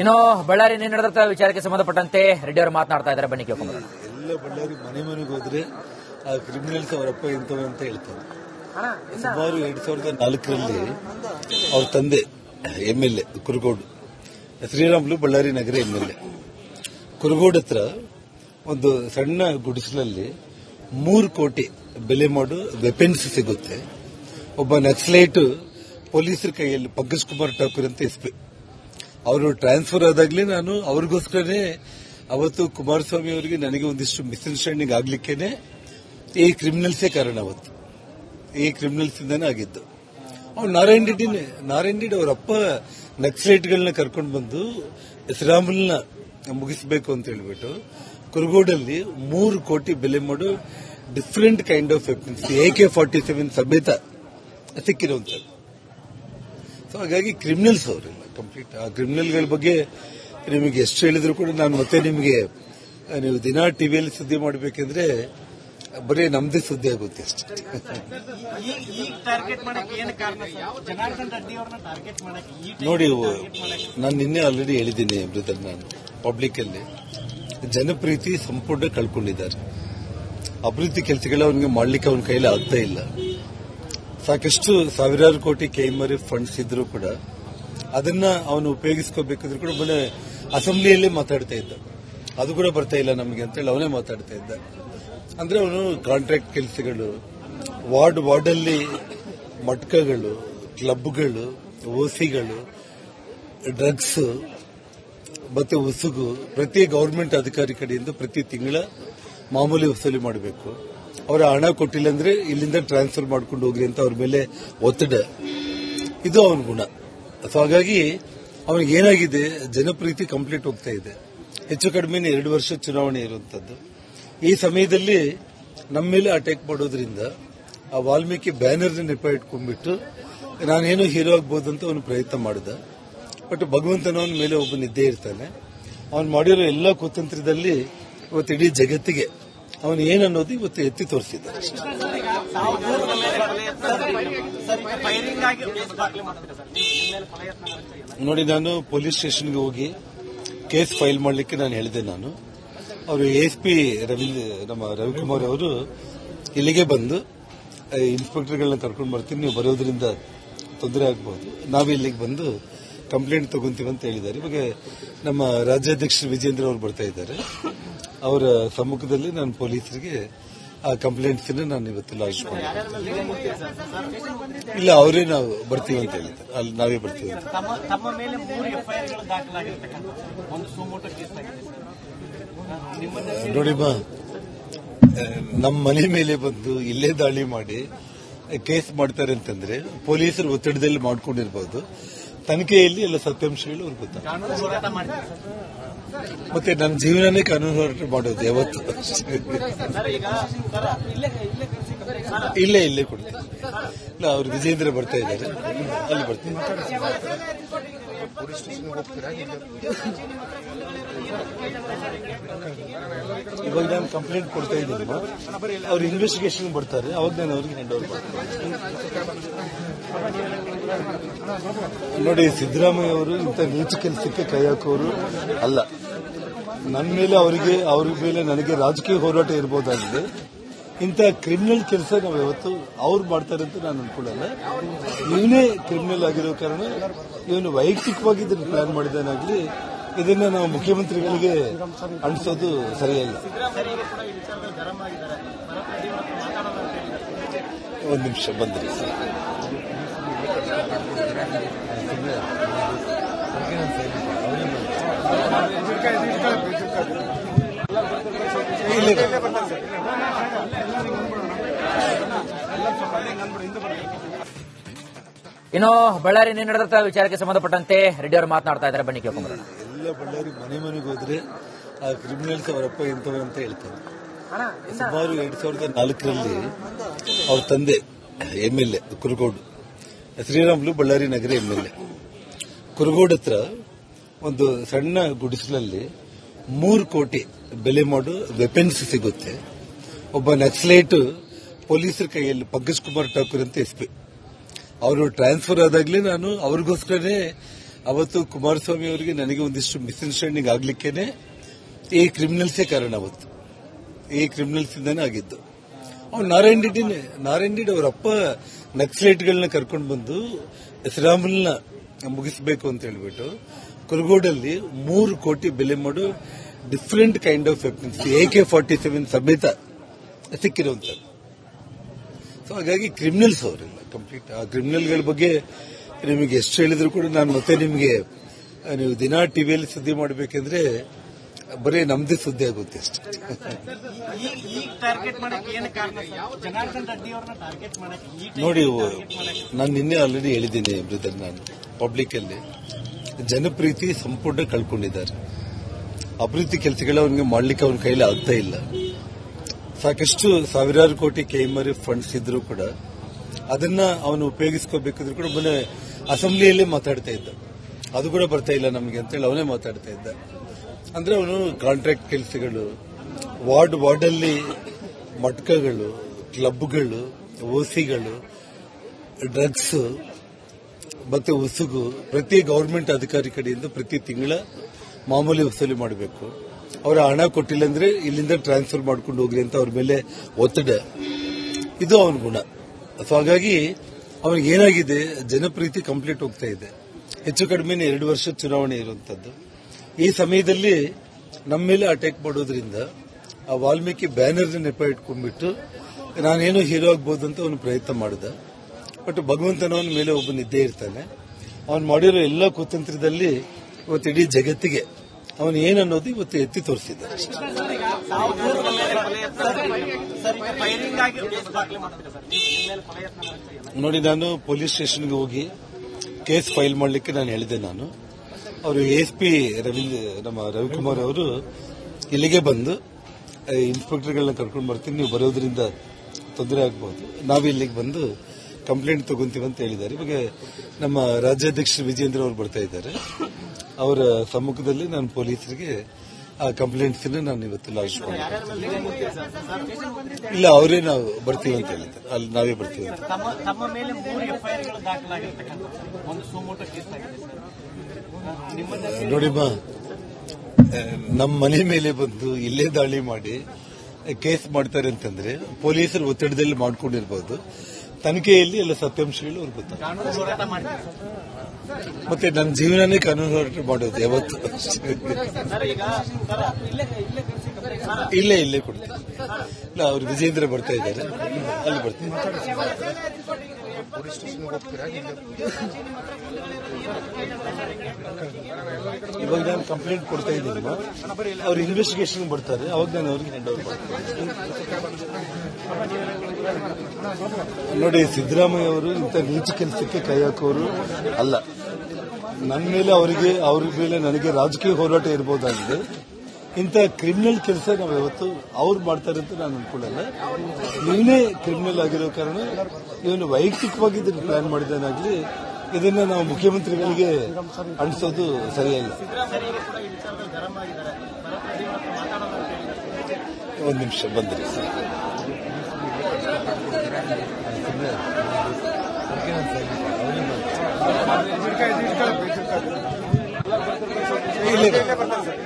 ಇನ್ನು ಬಳ್ಳಾರಿ ನಿನ್ನೆ ನಡೆದ ವಿಚಾರಕ್ಕೆ ಸಂಬಂಧಪಟ್ಟಂತೆ ರೆಡ್ಡಿ ಅವರು ಮಾತನಾಡ್ತಾ ಇದ್ದಾರೆ. ಬನ್ನಿ ಕೇಳ್ಕೊಂಡು. ಎಲ್ಲ ಬಳ್ಳಾರಿ ಮನೆ ಮನೆಗೆ ಹೋದ್ರೆ ಆ ಕ್ರಿಮಿನಲ್ಸ್ ಅವರಪ್ಪ ಇಂಥವ್ರು ಅಂತ ಹೇಳ್ತಾರೆ. ಸುಮಾರು ಎರಡ್ ಸಾವಿರದ ನಾಲ್ಕರಲ್ಲಿ ಅವ್ರ ತಂದೆ M L A Kurugodu Sriramulu Ballari Nagar M L A. Kurugod ಹತ್ರ ಒಂದು ಸಣ್ಣ ಗುಡಿಸಲಲ್ಲಿ ಮೂರು ಕೋಟಿ ಬೆಲೆ ಮಾಡು ವೆಪನ್ಸ್ ಸಿಗುತ್ತೆ. ಒಬ್ಬ ನಕ್ಸಲೈಟ್ ಪೊಲೀಸರ ಕೈಯಲ್ಲಿ ಪಂಕಜ್ ಕುಮಾರ್ ಠಾಕೂರ್ ಅಂತ ಎಸ್ ಪಿ ಅವರು ಟ್ರಾನ್ಸ್ಫರ್ ಆದಾಗಲೇ ನಾನು ಅವ್ರಿಗೋಸ್ಕರನೇ ಅವತ್ತು ಕುಮಾರಸ್ವಾಮಿ ಅವರಿಗೆ ನನಗೆ ಒಂದಿಷ್ಟು ಮಿಸ್ಅಂಡರ್ಸ್ಟ್ಯಾಂಡಿಂಗ್ ಆಗ್ಲಿಕ್ಕೇನೆ. ಈ ಕ್ರಿಮಿನಲ್ಸೇ ಕಾರಣ ಅವತ್ತು. ಈ ಕ್ರಿಮಿನಲ್ಸ್ ಇಂದಾನೆ ಆಗಿದ್ದು. ಅವ್ರು ನಾರಾಯಣ ರೆಡ್ಡಿನೇ ನಾರಾಯಣ್ ರೆಡ್ಡಿ ಅವರ ಅಪ್ಪ ನಕ್ಸಲೈಟ್ಗಳನ್ನ ಕರ್ಕೊಂಡು ಬಂದು ಶ್ರೀರಾಮುಲ್ನ ಮುಗಿಸಬೇಕು ಅಂತ ಹೇಳ್ಬಿಟ್ಟು ಕುರುಗೋಡಲ್ಲಿ ಮೂರು ಕೋಟಿ ಬೆಲೆ ಮಾಡೋ different kind of weapons, A K forty seven ಸಮೇತ ಸಿಕ್ಕಿರುವಂತದ್ದು ಸೊ ಹಾಗಾಗಿ ಕ್ರಿಮಿನಲ್ಸ್ ಅವರೆಲ್ಲ ಕಂಪ್ಲೀಟ್ ಆ ಕ್ರಿಮಿನಲ್ಗಳ ಬಗ್ಗೆ ನಿಮಗೆ ಎಷ್ಟು ಹೇಳಿದ್ರು ಕೂಡ ನಾನು ಮತ್ತೆ ನಿಮಗೆ ನೀವು ದಿನ ಟಿವಿಯಲ್ಲಿ ಸುದ್ದಿ ಮಾಡಬೇಕಂದ್ರೆ ಬರೀ ನಮ್ದೇ ಸುದ್ದಿ ಆಗುತ್ತೆ ಅಷ್ಟೇ. ನೋಡಿ ನಾನು ನಿನ್ನೆ ಆಲ್ರೆಡಿ ಹೇಳಿದ್ದೀನಿ ಬ್ರದರ್ ನಾನು ಪಬ್ಲಿಕ್ ಅಲ್ಲಿ. ಜನಪ್ರೀತಿ ಸಂಪೂರ್ಣ ಕಳ್ಕೊಂಡಿದ್ದಾರೆ. ಅಭಿವೃದ್ಧಿ ಕೆಲಸಗಳು ಅವನಿಗೆ ಮಾಡ್ಲಿಕ್ಕೆ ಅವನ ಕೈಲಿ ಆಗ್ತಾ ಇಲ್ಲ. ಸಾಕಷ್ಟು ಸಾವಿರಾರು ಕೋಟಿ ಕೈಮರಿ ಫಂಡ್ಸ್ ಇದ್ರೂ ಕೂಡ ಅದನ್ನ ಅವನು ಉಪಯೋಗಿಸ್ಕೋಬೇಕಿದ್ರು ಕೂಡ ಮೊನ್ನೆ ಅಸೆಂಬ್ಲಿಯಲ್ಲಿ ಮಾತಾಡ್ತಾ ಇದ್ದ. ಅದು ಕೂಡ ಬರ್ತಾ ಇಲ್ಲ ನಮಗೆ ಅಂತೇಳಿ ಅವನೇ ಮಾತಾಡ್ತಾ ಇದ್ದ. ಅಂದ್ರೆ ಅವನು ಕಾಂಟ್ರಾಕ್ಟ್ ಕೆಲಸಗಳು, ವಾರ್ಡ್, ವಾರ್ಡಲ್ಲಿ ಮಟ್ಕಗಳು, ಕ್ಲಬ್ಗಳು, ಓಸಿಗಳು, ಡ್ರಗ್ಸ್, ಮತ್ತೆ ಉಸುಗು, ಪ್ರತಿ ಗೌರ್ಮೆಂಟ್ ಅಧಿಕಾರಿ ಕಡೆಯಿಂದ ಪ್ರತಿ ತಿಂಗಳ ಮಾಮೂಲಿ ವಸೂಲಿ ಮಾಡಬೇಕು. ಅವರ ಹಣ ಕೊಟ್ಟಿಲ್ಲ ಅಂದ್ರೆ ಇಲ್ಲಿಂದ ಟ್ರಾನ್ಸ್ಫರ್ ಮಾಡ್ಕೊಂಡು ಹೋಗ್ರಿ ಅಂತ ಅವ್ರ ಮೇಲೆ ಒತ್ತಡ. ಇದು ಅವನ ಗುಣ. ಸೊ ಹಾಗಾಗಿ ಅವನಿಗೆ ಏನಾಗಿದೆ, ಜನಪ್ರೀತಿ ಕಂಪ್ಲೀಟ್ ಹೋಗ್ತಾ ಇದೆ. ಹೆಚ್ಚು ಕಡಿಮೆ ಎರಡು ವರ್ಷ ಚುನಾವಣೆ ಇರುವಂತದ್ದು. ಈ ಸಮಯದಲ್ಲಿ ನಮ್ಮ ಮೇಲೆ ಅಟ್ಯಾಕ್ ಮಾಡೋದ್ರಿಂದ ಆ ವಾಲ್ಮೀಕಿ ಬ್ಯಾನರ್ ನೆಪ ಇಟ್ಕೊಂಡ್ಬಿಟ್ಟು ನಾನೇನು ಹೀರೋ ಆಗ್ಬೋದು ಅಂತ ಅವನು ಪ್ರಯತ್ನ ಮಾಡಿದ. ಬಟ್ ಭಗವಂತನ ಅವನ ಮೇಲೆ ಒಬ್ಬ ನಿದ್ದೆ ಇರ್ತಾನೆ ಅವನು ಮಾಡಿರೋ ಎಲ್ಲ ಕುತಂತ್ರದಲ್ಲಿ ಇವತ್ತು ಇಡೀ ಜಗತ್ತಿಗೆ ಅವನು ಏನನ್ನೋದು ಇವತ್ತು ಎತ್ತಿ ತೋರಿಸಿದ್ದಾರೆ ನೋಡಿ, ನಾನು ಪೊಲೀಸ್ ಸ್ಟೇಷನ್ಗೆ ಹೋಗಿ ಕೇಸ್ ಫೈಲ್ ಮಾಡಲಿಕ್ಕೆ ನಾನು ಹೇಳಿದೆ ನಾನು. ಅವರು ಎಸ್ ಪಿ ರವೀಂದ್ರ ನಮ್ಮ ರವಿಕುಮಾರ್ ಅವರು ಇಲ್ಲಿಗೆ ಬಂದು ಇನ್ಸ್ಪೆಕ್ಟರ್ಗಳನ್ನ ಕರ್ಕೊಂಡು ಬರ್ತೀನಿ, ನೀವು ಬರೋದ್ರಿಂದ ತೊಂದರೆ ಆಗ್ಬೋದು. ನಾವು ಇಲ್ಲಿಗೆ ಬಂದು ಕಂಪ್ಲೇಂಟ್ ತಗೊಂತೀವಿ ಅಂತ ಹೇಳಿದ್ದಾರೆ. ಇವಾಗ ನಮ್ಮ ರಾಜ್ಯಾಧ್ಯಕ್ಷ ವಿಜೇಂದ್ರ ಅವರು ಬರ್ತಾ ಇದ್ದಾರೆ. ಅವರ ಸಮ್ಮುಖದಲ್ಲಿ ನಾನು ಪೊಲೀಸರಿಗೆ ಆ ಕಂಪ್ಲೇಂಟ್ಸ್ ನಾನು ಇವತ್ತು ಲಾಂಚ್ ಮಾಡಿದ್ದೆ. ಇಲ್ಲ ಅವರೇ ನಾವು ಬರ್ತೀವಿ ಅಂತ ಹೇಳಿದ್ದಾರೆ. ಅಲ್ಲಿ ನಾವೇ ಬರ್ತೀವಿ ಅಂತ. ನೋಡಿಮ್ಮ ನಮ್ಮ ಮನೆ ಮೇಲೆ ಬಂದು ಇಲ್ಲೇ ದಾಳಿ ಮಾಡಿ ಕೇಸ್ ಮಾಡ್ತಾರೆ ಅಂತಂದ್ರೆ ಪೊಲೀಸರು ಒತ್ತಡದಲ್ಲಿ ಮಾಡ್ಕೊಂಡಿರ್ಬೋದು. ತನಿಖೆಯಲ್ಲಿ ಎಲ್ಲ ಸತ್ಯಾಂಶಗಳು ಅವ್ರಿಗೆ ಗೊತ್ತಾಗ ಮತ್ತೆ ನನ್ನ ಜೀವನನೇ ಕಾನೂನು ಹೋರಾಟ ಮಾಡೋದು ಯಾವತ್ತು? ಇಲ್ಲೇ ಇಲ್ಲೇ ಕೊಡ್ತೀನಿ ಇಲ್ಲ ಅವ್ರು ವಿಜೇಂದ್ರ ಬರ್ತಾ ಇದ್ದಾರೆ. ಅಲ್ಲಿ ಬರ್ತೀನಿ. ಇವಾಗ ನಾನು ಕಂಪ್ಲೇಂಟ್ ಕೊಡ್ತಾ ಇದ್ದೀನಿ ಅವ್ರು ಇನ್ವೆಸ್ಟಿಗೇಷನ್ ಬರ್ತಾರೆ, ಅವಾಗ ನಾನು ಅವ್ರಿಗೆ ಹ್ಯಾಂಡ್ ಓವರ್ ನೋಡಿ, ಸಿದ್ದರಾಮಯ್ಯ ಅವರು ಇಂಥ ನೀಚ ಕೆಲಸಕ್ಕೆ ಕೈ ಹಾಕೋರು ಅಲ್ಲ. ನನ್ನ ಮೇಲೆ ಅವರಿಗೆ, ಅವ್ರ ಮೇಲೆ ನನಗೆ ರಾಜಕೀಯ ಹೋರಾಟ ಇರಬಹುದಾಗಿದೆ ಇಂಥ ಕ್ರಿಮಿನಲ್ ಕೆಲಸ ನಾವು ಯಾವತ್ತು ಅವ್ರು ಮಾಡ್ತಾರೆ ಅಂತ ನಾನು ಅನ್ಕೊಳ್ಳಲ್ಲ. ನೀವೇ ಕ್ರಿಮಿನಲ್ ಆಗಿರೋ ಕಾರಣ ಇವನು ವೈಯಕ್ತಿಕವಾಗಿ ಇದನ್ನು ಪ್ಲಾನ್ ಮಾಡಿದಾನಾಗ್ಲಿ ಇದನ್ನ ನಾವು ಮುಖ್ಯಮಂತ್ರಿಗಳಿಗೆ ಅಂಟಿಸೋದು ಸರಿಯಲ್ಲ ಒಂದು ನಿಮಿಷ ಬಂದ್ರಿ ಇಲ್ಲೇ. ಇನ್ನು ಬಳ್ಳಾರಿ ನಡೆದಂತಹ ನಡೆದ ವಿಚಾರಕ್ಕೆ ಸಂಬಂಧಪಟ್ಟಂತೆ ರೆಡ್ಡಿ ಅವರು ಮಾತನಾಡ್ತಾ ಇದ್ದಾರೆ. ಬನ್ನಿ ಎಲ್ಲ ಬಳ್ಳಾರಿ ಮನೆ ಮನೆಗೆ ಹೋದ್ರೆ ಆ ಕ್ರಿಮಿನಲ್ಸ್ ಅವರಪ್ಪ ಇಂಥವೆ ಅಂತ ಹೇಳ್ತಾರೆ. ಸುಮಾರು ಎರಡ್ ಸಾವಿರದ ನಾಲ್ಕರಲ್ಲಿ ಅವ್ರ ತಂದೆ M L A, Kurugodu, Sriramulu Ballari Nagar M L A. Kurugodu ಹತ್ರ ಒಂದು ಸಣ್ಣ ಗುಡಿಸಲಲ್ಲಿ ಮೂರು ಕೋಟಿ ಬೆಲೆ ಮಾಡು ವೆಪನ್ಸ್ ಸಿಗುತ್ತೆ. ಒಬ್ಬ ನಕ್ಸಲೈಟ್ ಪೊಲೀಸರ ಕೈಯಲ್ಲಿ ಪಗ್ಗಸ್ ಕುಮಾರ್ ಠಾಕೂರ್ ಅಂತ ಎಸ್ ಪಿ ಅವರು ಟ್ರಾನ್ಸ್ಫರ್ ಆದಾಗಲೇ ನಾನು ಅವ್ರಿಗೋಸ್ಕರನೇ ಅವತ್ತು ಕುಮಾರಸ್ವಾಮಿ ಅವರಿಗೆ ನನಗೆ ಒಂದಿಷ್ಟು ಮಿಸ್ಅಂಡರ್ಸ್ಟ್ಯಾಂಡಿಂಗ್ ಆಗ್ಲಿಕ್ಕೇನೆ. ಈ ಕ್ರಿಮಿನಲ್ಸೇ ಕಾರಣ ಅವತ್ತು. ಈ ಕ್ರಿಮಿನಲ್ಸ್ ಇಂದಾನೆ ಆಗಿದ್ದು. ಅವ್ರು ನಾರಾಯಣ್ ರೆಡ್ಡಿನೇ, ನಾರಾಯಣ್ ರೆಡ್ಡಿ ಅವರ ಅಪ್ಪ ನಕ್ಸಲೈಟ್ಗಳನ್ನ ಕರ್ಕೊಂಡು ಬಂದು ಶ್ರೀರಾಮುಲ್ನ ಮುಗಿಸಬೇಕು ಅಂತ ಹೇಳ್ಬಿಟ್ಟು ಕುರುಗೋಡಲ್ಲಿ ಮೂರು ಕೋಟಿ ಬೆಲೆ ಮಾಡೋ different kind of weapons, A K forty seven ಸಮೇತ ಸಿಕ್ಕಿರುವಂತ ಸೊ ಹಾಗಾಗಿ ಕ್ರಿಮಿನಲ್ಸ್ ಅವರೆಲ್ಲ ಕಂಪ್ಲೀಟ್ ಆ ಕ್ರಿಮಿನಲ್ಗಳ ಬಗ್ಗೆ ನಿಮಗೆ ಎಷ್ಟು ಹೇಳಿದ್ರು ಕೂಡ ನಾನು ಮತ್ತೆ ನಿಮಗೆ ನೀವು ದಿನಾ ಟಿವಿಯಲ್ಲಿ ಸುದ್ದಿ ಮಾಡಬೇಕಂದ್ರೆ ಬರೀ ನಮ್ದೇ ಸುದ್ದಿ ಆಗುತ್ತೆ ಅಷ್ಟೇ. ನೋಡಿ ನಾನು ನಿನ್ನೆ ಆಲ್ರೆಡಿ ಹೇಳಿದ್ದೀನಿ ಬ್ರದರ್ ನಾನು ಪಬ್ಲಿಕ್ ಅಲ್ಲಿ. ಜನಪ್ರೀತಿ ಸಂಪೂರ್ಣ ಕಳ್ಕೊಂಡಿದ್ದಾರೆ. ಅಭಿವೃದ್ಧಿ ಕೆಲಸಗಳ ಅವನಿಗೆ ಮಾಡ್ಲಿಕ್ಕೆ ಅವನ ಕೈಲಿ ಆಗ್ತಾ ಇಲ್ಲ. ಸಾಕಷ್ಟು ಸಾವಿರಾರು ಕೋಟಿ ಕೈಮರಿ ಫಂಡ್ಸ್ ಇದ್ರೂ ಕೂಡ ಅದನ್ನ ಅವನು ಉಪಯೋಗಿಸ್ಕೋಬೇಕಾದ್ರೂ ಕೂಡ ಮೊನ್ನೆ ಅಸೆಂಬ್ಲಿಯಲ್ಲೇ ಮಾತಾಡ್ತಾ ಇದ್ದ. ಅದು ಕೂಡ ಬರ್ತಾ ಇಲ್ಲ ನಮಗೆ ಅಂತೇಳಿ ಅವನೇ ಮಾತಾಡ್ತಾ ಇದ್ದ. ಅಂದ್ರೆ ಅವನು ಕಾಂಟ್ರಾಕ್ಟ್ ಕೆಲಸಗಳು, ವಾರ್ಡ್, ವಾರ್ಡಲ್ಲಿ ಮಟ್ಕಗಳು, ಕ್ಲಬ್ಗಳು, ಓಸಿಗಳು ಡ್ರಗ್ಸ್ ಮತ್ತೆ ಉಸುಗು, ಪ್ರತಿ ಗೌರ್ಮೆಂಟ್ ಅಧಿಕಾರಿ ಕಡೆಯಿಂದ ಪ್ರತಿ ತಿಂಗಳ ಮಾಮೂಲಿ ವಸೂಲಿ ಮಾಡಬೇಕು. ಅವರ ಹಣ ಕೊಟ್ಟಿಲ್ಲ ಅಂದ್ರೆ ಇಲ್ಲಿಂದ ಟ್ರಾನ್ಸ್ಫರ್ ಮಾಡ್ಕೊಂಡು ಹೋಗ್ರಿ ಅಂತ ಅವ್ರ ಮೇಲೆ ಒತ್ತಡ. ಇದು ಅವನ ಗುಣ. ಸೊ ಹಾಗಾಗಿ ಅವನಿಗೆ ಏನಾಗಿದೆ? ಜನಪ್ರೀತಿ ಕಂಪ್ಲೀಟ್ ಹೋಗ್ತಾ ಇದೆ. ಹೆಚ್ಚು ಕಡಿಮೆ ಎರಡು ವರ್ಷ ಚುನಾವಣೆ ಇರುವಂತದ್ದು. ಈ ಸಮಯದಲ್ಲಿ ನಮ್ಮ ಮೇಲೆ ಅಟ್ಯಾಕ್ ಮಾಡೋದ್ರಿಂದ ಆ ವಾಲ್ಮೀಕಿ ಬ್ಯಾನರ್ ನೆಪ ಇಟ್ಕೊಂಡ್ಬಿಟ್ಟು ನಾನೇನು ಹೀರೋ ಆಗ್ಬೋದು ಅಂತ ಅವನು ಪ್ರಯತ್ನ ಮಾಡಿದ. ಬಟ್ ಭಗವಂತನವನ ಮೇಲೆ ಒಬ್ಬ ನಿದ್ದೆ ಇರ್ತಾನೆ. ಅವನು ಮಾಡಿರೋ ಎಲ್ಲ ಕುತಂತ್ರದಲ್ಲಿ ಇವತ್ತು ಇಡೀ ಜಗತ್ತಿಗೆ ಅವನು ಏನನ್ನೋದು ಇವತ್ತು ಎತ್ತಿ ತೋರಿಸಿದ್ದಾರೆ? ನೋಡಿ, ನಾನು ಪೊಲೀಸ್ ಸ್ಟೇಷನ್ಗೆ ಹೋಗಿ ಕೇಸ್ ಫೈಲ್ ಮಾಡಲಿಕ್ಕೆ ನಾನು ಹೇಳಿದೆ ನಾನು. ಅವರು ಎಸ್ ಪಿ ರವೀಂದ್ರ ನಮ್ಮ ರವಿಕುಮಾರ್ ಅವರು ಇಲ್ಲಿಗೆ ಬಂದು ಇನ್ಸ್ಪೆಕ್ಟರ್ಗಳನ್ನ ಕರ್ಕೊಂಡು ಬರ್ತೀನಿ, ನೀವು ಬರೋದ್ರಿಂದ ತೊಂದರೆ ಆಗ್ಬೋದು. ನಾವು ಇಲ್ಲಿಗೆ ಬಂದು ಕಂಪ್ಲೇಂಟ್ ತಗೊಂತೀವಿ ಅಂತ ಹೇಳಿದ್ದಾರೆ. ಇವಾಗ ನಮ್ಮ ರಾಜ್ಯಾಧ್ಯಕ್ಷ ವಿಜೇಂದ್ರ ಅವರು ಬರ್ತಾ ಇದ್ದಾರೆ. ಅವರ ಸಮ್ಮುಖದಲ್ಲಿ ನಾನು ಪೊಲೀಸರಿಗೆ ಆ ಕಂಪ್ಲೇಂಟ್ಸ್ ನಾನು ಇವತ್ತು ಲಾಂಚ್ ಮಾಡಿದ್ದೆ ಇಲ್ಲ ಅವರೇ ನಾವು ಬರ್ತೀವಿ ಅಂತ ಹೇಳಿದ್ದಾರೆ ಅಲ್ಲಿ ನಾವೇ ಬರ್ತೀವಿ ಅಂತ. ನೋಡಿಮ್ಮ ನಮ್ಮ ಮನೆ ಮೇಲೆ ಬಂದು ಇಲ್ಲೇ ದಾಳಿ ಮಾಡಿ ಕೇಸ್ ಮಾಡ್ತಾರೆ ಅಂತಂದ್ರೆ ಪೊಲೀಸರು ಒತ್ತಡದಲ್ಲಿ ಮಾಡ್ಕೊಂಡಿರ್ಬೋದು. ತನಿಖೆಯಲ್ಲಿ ಎಲ್ಲ ಸತ್ಯಾಂಶಗಳು ಅವ್ರಿಗೆ ಗೊತ್ತಾಗ ಮತ್ತೆ ನನ್ನ ಜೀವನನೇ ಕಾನೂನು ಮಾಡೋದು ಯಾವತ್ತು. ಇಲ್ಲೇ ಇಲ್ಲೇ ಕೊಡ್ತೀನಿ. ಅವ್ರು ವಿಜೇಂದ್ರ ಬರ್ತಾ ಇದ್ದಾರೆ. ಅಲ್ಲಿ ಬರ್ತೀನಿ. ಇವಾಗ ನಾನು ಕಂಪ್ಲೇಂಟ್ ಕೊಡ್ತಾ ಇದ್ದೀನಿ. ಅವ್ರು ಇನ್ವೆಸ್ಟಿಗೇಷನ್ ಬರ್ತಾರೆ. ಅವಾಗ ನಾನು ಅವ್ರಿಗೆ ಹ್ಯಾಂಡ್ ಓವರ್ ನೋಡಿ, ಸಿದ್ದರಾಮಯ್ಯ ಅವರು ಇಂಥ ನೀಚ ಕೆಲಸಕ್ಕೆ ಕೈ ಹಾಕೋರು ಅಲ್ಲ. ನನ್ನ ಮೇಲೆ ಅವರಿಗೆ, ಅವ್ರ ಮೇಲೆ ನನಗೆ ರಾಜಕೀಯ ಹೋರಾಟ ಇರ್ಬೋದಾಗಿದೆ. ಇಂಥ ಕ್ರಿಮಿನಲ್ ಕೆಲಸ ನಾವು ಇವತ್ತು ಅವ್ರು ಮಾಡ್ತಾರೆ ಅಂತ ನಾನು ಅನ್ಕೊಳ್ಳಲ್ಲ. ಇವನೇ ಕ್ರಿಮಿನಲ್ ಆಗಿರೋ ಕಾರಣ ಇವನು ವೈಯಕ್ತಿಕವಾಗಿ ಇದನ್ನು ಪ್ಲಾನ್ ಮಾಡಿದಾನಾಗ್ಲಿ ಇದನ್ನ ನಾವು ಮುಖ್ಯಮಂತ್ರಿಗಳಿಗೆ ಅನಿಸೋದು ಸರಿಯಲ್ಲ. ಒಂದು ನಿಮಿಷ ಬಂದ್ರಿ ಸರ್. ಬರ್ತಾರೆ ಸರ್